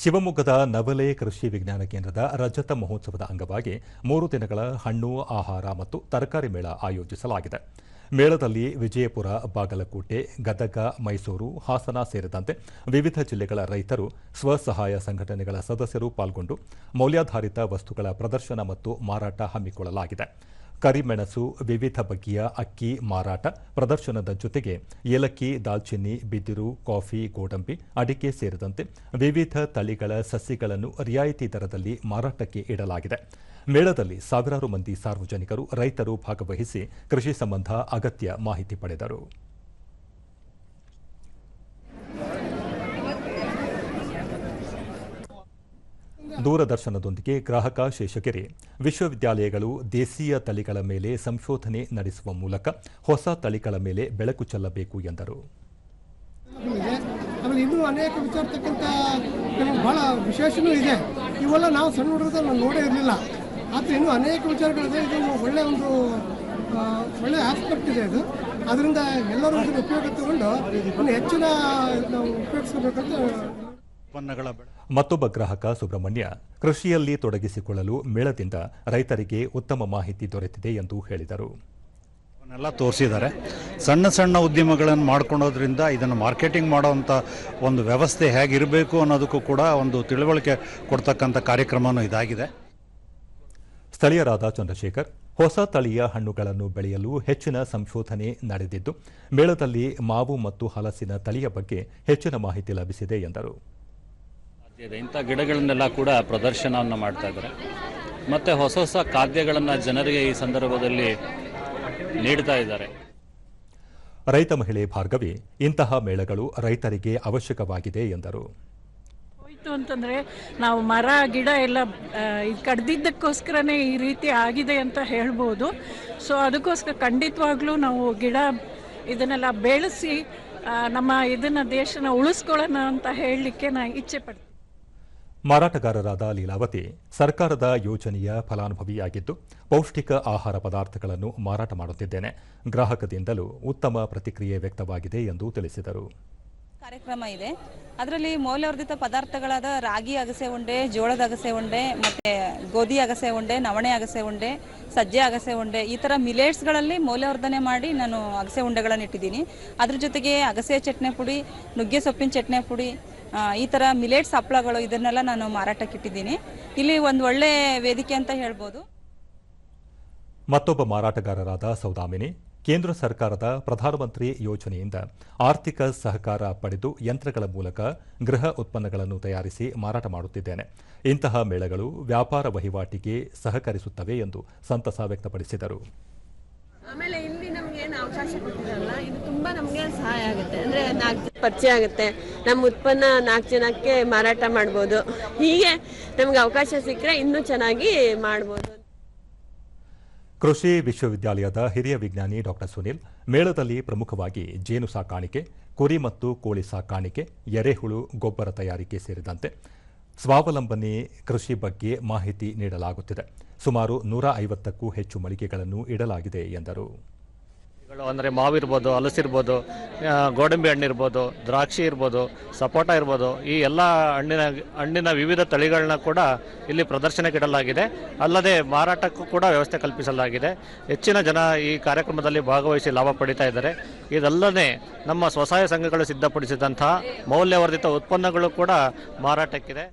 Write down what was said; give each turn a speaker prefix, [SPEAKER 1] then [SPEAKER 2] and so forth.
[SPEAKER 1] ಶಿವಮೊಗ್ಗದ ನವಲೆ ಕೃಷಿ ವಿಜ್ಞಾನ ಕೇಂದ್ರದ ರಜತ ಮಹೋತ್ಸವದ ಅಂಗವಾಗಿ ಮೂರು ದಿನಗಳ ಹಣ್ಣು, ಆಹಾರ ಮತ್ತು ತರಕಾರಿ ಮೇಳ ಆಯೋಜಿಸಲಾಗಿದೆ. ಮೇಳದಲ್ಲಿ ವಿಜಯಪುರ, ಬಾಗಲಕೋಟೆ, ಗದಗ, ಮೈಸೂರು, ಹಾಸನ ಸೇರಿದಂತೆ ವಿವಿಧ ಜಿಲ್ಲೆಗಳ ರೈತರು, ಸ್ವಸಹಾಯ ಸಂಘಟನೆಗಳ ಸದಸ್ಯರು ಪಾಲ್ಗೊಂಡು ಮೌಲ್ಯಾಧಾರಿತ ವಸ್ತುಗಳ ಪ್ರದರ್ಶನ ಮತ್ತು ಮಾರಾಟ ಹಮ್ಮಿಕೊಳ್ಳಲಾಗಿದೆ. ಕರಿಮೆಣಸು, ವಿವಿಧ ಬಗೆಯ ಅಕ್ಕಿ ಮಾರಾಟ, ಪ್ರದರ್ಶನದ ಜೊತೆಗೆ ಏಲಕ್ಕಿ, ದಾಲ್ಚಿನ್ನಿ, ಬಿದಿರು, ಕಾಫಿ, ಗೋಡಂಬಿ, ಅಡಿಕೆ ಸೇರಿದಂತೆ ವಿವಿಧ ತಳಿಗಳ ಸಸಿಗಳನ್ನು ರಿಯಾಯಿತಿ ದರದಲ್ಲಿ ಮಾರಾಟಕ್ಕೆ ಇಡಲಾಗಿದೆ. ಮೇಳದಲ್ಲಿ ಸಾವಿರಾರು ಮಂದಿ ಸಾರ್ವಜನಿಕರು, ರೈತರು ಭಾಗವಹಿಸಿ ಕೃಷಿ ಸಂಬಂಧ ಅಗತ್ಯ ಮಾಹಿತಿ ಪಡೆದರು. ದೂರದರ್ಶನದೊಂದಿಗೆ ಗ್ರಾಹಕ ಶೇಷಗೆರೆ. ವಿಶ್ವವಿದ್ಯಾಲಯಗಳು ದೇಸೀಯ ತಳಿಗಳ ಮೇಲೆ ಸಂಶೋಧನೆ ನಡೆಸುವ ಮೂಲಕ ಹೊಸ ತಳಿಗಳ ಮೇಲೆ ಬೆಳಕು ಚೆಲ್ಲಬೇಕು ಎಂದರು.
[SPEAKER 2] ಆಮೇಲೆ ಇನ್ನೂ ಅನೇಕ ವಿಚಾರತಕ್ಕಂಥ ಕೆಲವು ಭಾಳ ವಿಶೇಷನೂ ಇದೆ. ಇವೆಲ್ಲ ನಾವು ಸಣ್ಣ ನಾವು ನೋಡೇ ಇರಲಿಲ್ಲ. ಆದರೆ ಇನ್ನೂ ಅನೇಕ ವಿಚಾರಗಳಿದೆ. ಇದು ಒಳ್ಳೆಯ ಒಂದು ಒಳ್ಳೆಯ ಆಸ್ಪೆಕ್ಟ್ ಇದೆ ಅದು ಅದರಿಂದ ಎಲ್ಲರೂ ಉಪಯೋಗ ತಗೊಂಡು ಇನ್ನು ಹೆಚ್ಚಿನ ನಾವು ಉಪಯೋಗಿಸ್ಕೋಬೇಕಂತ
[SPEAKER 3] ಉತ್ಪನ್ನಗಳ
[SPEAKER 1] ಮತ್ತೊಬ್ಬ ಗ್ರಾಹಕ ಸುಬ್ರಹ್ಮಣ್ಯ ಕೃಷಿಯಲ್ಲಿ ತೊಡಗಿಸಿಕೊಳ್ಳಲು ಮೇಳದಿಂದ ರೈತರಿಗೆ ಉತ್ತಮ ಮಾಹಿತಿ ದೊರೆತಿದೆ ಎಂದು ಹೇಳಿದರು.
[SPEAKER 3] ಅವನ್ನೆಲ್ಲ ತೋರಿಸಿದ್ದಾರೆ. ಸಣ್ಣ ಸಣ್ಣ ಉದ್ಯಮಗಳನ್ನು ಮಾಡ್ಕೊಳೋದ್ರಿಂದ ಇದನ್ನು ಮಾರ್ಕೆಟಿಂಗ್ ಮಾಡೋವಂಥ ಒಂದು ವ್ಯವಸ್ಥೆ ಹೇಗಿರಬೇಕು ಅನ್ನೋದಕ್ಕೂ ಕೂಡ ಒಂದು ತಿಳುವಳಿಕೆ ಕೊಡ್ತಕ್ಕಂಥ ಕಾರ್ಯಕ್ರಮನೂ ಇದಾಗಿದೆ.
[SPEAKER 1] ಸ್ಥಳೀಯರಾದ ಚಂದ್ರಶೇಖರ್ ಹೊಸ ತಳಿಯ ಹಣ್ಣುಗಳನ್ನು ಬೆಳೆಯಲು ಹೆಚ್ಚಿನ ಸಂಶೋಧನೆ ನಡೆದಿದ್ದು ಮೇಳದಲ್ಲಿ ಮಾವು ಮತ್ತು ಹಲಸಿನ ತಳಿಯ ಬಗ್ಗೆ ಹೆಚ್ಚಿನ ಮಾಹಿತಿ ಲಭಿಸಿದೆ ಎಂದರು.
[SPEAKER 4] ಇದೆ. ಇಂಥ ಗಿಡಗಳನ್ನೆಲ್ಲ ಕೂಡ ಪ್ರದರ್ಶನವನ್ನು ಮಾಡ್ತಾ ಇದ್ದಾರೆ. ಮತ್ತೆ ಹೊಸ ಹೊಸ ಖಾದ್ಯಗಳನ್ನು ಜನರಿಗೆ ಈ ಸಂದರ್ಭದಲ್ಲಿ ನೀಡ್ತಾ ಇದ್ದಾರೆ.
[SPEAKER 1] ರೈತ ಮಹಿಳೆ ಭಾರ್ಗವಿ ಇಂತಹ ಮೇಳಗಳು ರೈತರಿಗೆ ಅವಶ್ಯಕವಾಗಿದೆ ಎಂದರು.
[SPEAKER 5] ಹೋಯ್ತು ಅಂತಂದ್ರೆ ನಾವು ಮರ ಗಿಡ ಎಲ್ಲ ಕಡ್ದಿದ್ದಕ್ಕೋಸ್ಕರನೇ ಈ ರೀತಿ ಆಗಿದೆ ಅಂತ ಹೇಳ್ಬೋದು. ಸೊ ಅದಕ್ಕೋಸ್ಕರ ಖಂಡಿತವಾಗ್ಲೂ ನಾವು ಗಿಡ ಇದನ್ನೆಲ್ಲ ಬೆಳೆಸಿ ನಮ್ಮ ಇದನ್ನ ದೇಶನ ಉಳಿಸ್ಕೊಳ್ಳೋಣ ಅಂತ ಹೇಳಲಿಕ್ಕೆ ನಾ ಇಚ್ಛೆ ಪಡ್ತೀನಿ.
[SPEAKER 1] ಮಾರಾಟಗಾರರಾದ ಲೀಲಾವತಿ ಸರ್ಕಾರದ ಯೋಜನೆಯ ಫಲಾನುಭವಿಯಾಗಿದ್ದು, ಪೌಷ್ಟಿಕ ಆಹಾರ ಪದಾರ್ಥಗಳನ್ನು ಮಾರಾಟ ಮಾಡುತ್ತಿದ್ದೇನೆ. ಗ್ರಾಹಕದಿಂದಲೂ ಉತ್ತಮ ಪ್ರತಿಕ್ರಿಯೆ ವ್ಯಕ್ತವಾಗಿದೆ ಎಂದು ತಿಳಿಸಿದರು.
[SPEAKER 6] ಕಾರ್ಯಕ್ರಮ ಇದೆ. ಅದರಲ್ಲಿ ಮೌಲ್ಯವರ್ಧಿತ ಪದಾರ್ಥಗಳಾದ ರಾಗಿ ಅಗಸೆ ಉಂಡೆ, ಜೋಳದ ಅಗಸೆ ಉಂಡೆ, ಮತ್ತೆ ಗೋಧಿ ಅಗಸೆ ಉಂಡೆ, ನವಣೆ ಅಗಸೆ ಉಂಡೆ, ಸಜ್ಜೆ ಅಗಸೆ ಉಂಡೆ ಈ ತರ ಮಿಲೇಟ್ಸ್ಗಳಲ್ಲಿ ಮೌಲ್ಯವರ್ಧನೆ ಮಾಡಿ ನಾನು ಅಗಸೆ ಉಂಡೆಗಳನ್ನು ಇಟ್ಟಿದ್ದೀನಿ. ಅದ್ರ ಜೊತೆಗೆ ಅಗಸೆ ಚಟ್ನಿ ಪುಡಿ, ನುಗ್ಗೆ ಸೊಪ್ಪಿನ ಚಟ್ನಿ ಪುಡಿ ಈ ತರ ಮಿಲೇಟ್ಸ್ ಹಪ್ಪಳಗಳು ಇದನ್ನೆಲ್ಲ ನಾನು ಮಾರಾಟಕ್ಕೆ ಇಟ್ಟಿದ್ದೀನಿ. ಇಲ್ಲಿ ಒಂದು ಒಳ್ಳೆ ವೇದಿಕೆ ಅಂತ ಹೇಳ್ಬೋದು.
[SPEAKER 1] ಮತ್ತೊಬ್ಬ ಮಾರಾಟಗಾರರಾದ ಸೌದಾಮಿನಿ ಕೇಂದ್ರ ಸರ್ಕಾರದ ಪ್ರಧಾನಮಂತ್ರಿ ಯೋಜನೆಯಿಂದ ಆರ್ಥಿಕ ಸಹಕಾರ ಪಡೆದು ಯಂತ್ರಗಳ ಮೂಲಕ ಗೃಹ ಉತ್ಪನ್ನಗಳನ್ನು ತಯಾರಿಸಿ ಮಾರಾಟ ಮಾಡುತ್ತಿದ್ದೇನೆ. ಇಂತಹ ಮೇಳಗಳು ವ್ಯಾಪಾರ ವಹಿವಾಟಿಗೆ ಸಹಕರಿಸುತ್ತವೆ ಎಂದು ಸಂತಸ ವ್ಯಕ್ತಪಡಿಸಿದರು.
[SPEAKER 7] ಆಮೇಲೆ ಇಲ್ಲಿ ನಮ್ಗೆ ಏನು ಅವಕಾಶ ಕೊಟ್ಟಿರಲ್ಲ, ಇದು ತುಂಬಾ ನಮ್ಗೆ ಸಹಾಯ ಆಗುತ್ತೆ. ಅಂದ್ರೆ ನಾಲ್ಕು ಜನ ಪರಿಚಯ ಆಗುತ್ತೆ. ನಮ್ಮ ಉತ್ಪನ್ನ ನಾಲ್ಕು ಜನಕ್ಕೆ ಮಾರಾಟ ಮಾಡ್ಬೋದು. ಹೀಗೆ ನಮ್ಗೆ ಅವಕಾಶ ಸಿಕ್ಕರೆ ಇನ್ನೂ ಚೆನ್ನಾಗಿ ಮಾಡ್ಬೋದು.
[SPEAKER 1] ಕೃಷಿ ವಿಶ್ವವಿದ್ಯಾಲಯದ ಹಿರಿಯ ವಿಜ್ಞಾನಿ ಡಾಕ್ಟರ್ ಸುನಿಲ್, ಮೇಳದಲ್ಲಿ ಪ್ರಮುಖವಾಗಿ ಜೇನು ಸಾಕಾಣಿಕೆ, ಕುರಿ ಮತ್ತು ಕೋಳಿ ಸಾಕಾಣಿಕೆ, ಎರೆಹುಳು, ಗೊಬ್ಬರ ತಯಾರಿಕೆ ಸೇರಿದಂತೆ ಸ್ವಾವಲಂಬನೆ ಕೃಷಿ ಬಗ್ಗೆ ಮಾಹಿತಿ ನೀಡಲಾಗುತ್ತಿದೆ. ಸುಮಾರು ನೂರ ಐವತ್ತಕ್ಕೂ ಹೆಚ್ಚು ಮಳಿಗೆಗಳನ್ನು ಇಡಲಾಗಿದೆ ಎಂದರು.
[SPEAKER 8] ಅಂದರೆ ಮಾವಿರ್ಬೋದು ಹಲಸಿರ್ಬೋದು ಗೋಡಂಬಿ ಹಣ್ಣಿರ್ಬೋದು ದ್ರಾಕ್ಷಿ ಇರ್ಬೋದು, ಸಪೋಟ ಇರ್ಬೋದು, ಈ ಎಲ್ಲ ಹಣ್ಣಿನ ಹಣ್ಣಿನ ವಿವಿಧ ತಳಿಗಳನ್ನ ಕೂಡ ಇಲ್ಲಿ ಪ್ರದರ್ಶನಕ್ಕಿಡಲಾಗಿದೆ ಅಲ್ಲದೆ ಮಾರಾಟಕ್ಕೂ ಕೂಡ ವ್ಯವಸ್ಥೆ ಕಲ್ಪಿಸಲಾಗಿದೆ. ಹೆಚ್ಚಿನ ಜನ ಈ ಕಾರ್ಯಕ್ರಮದಲ್ಲಿ ಭಾಗವಹಿಸಿ ಲಾಭ ಪಡಿತಾ ಇದ್ದಾರೆ. ಇದಲ್ಲದೆ ನಮ್ಮ ಸ್ವಸಹಾಯ ಸಂಘಗಳು ಸಿದ್ಧಪಡಿಸಿದಂತಹ ಮೌಲ್ಯವರ್ಧಿತ ಉತ್ಪನ್ನಗಳು ಕೂಡ ಮಾರಾಟಕ್ಕಿದೆ.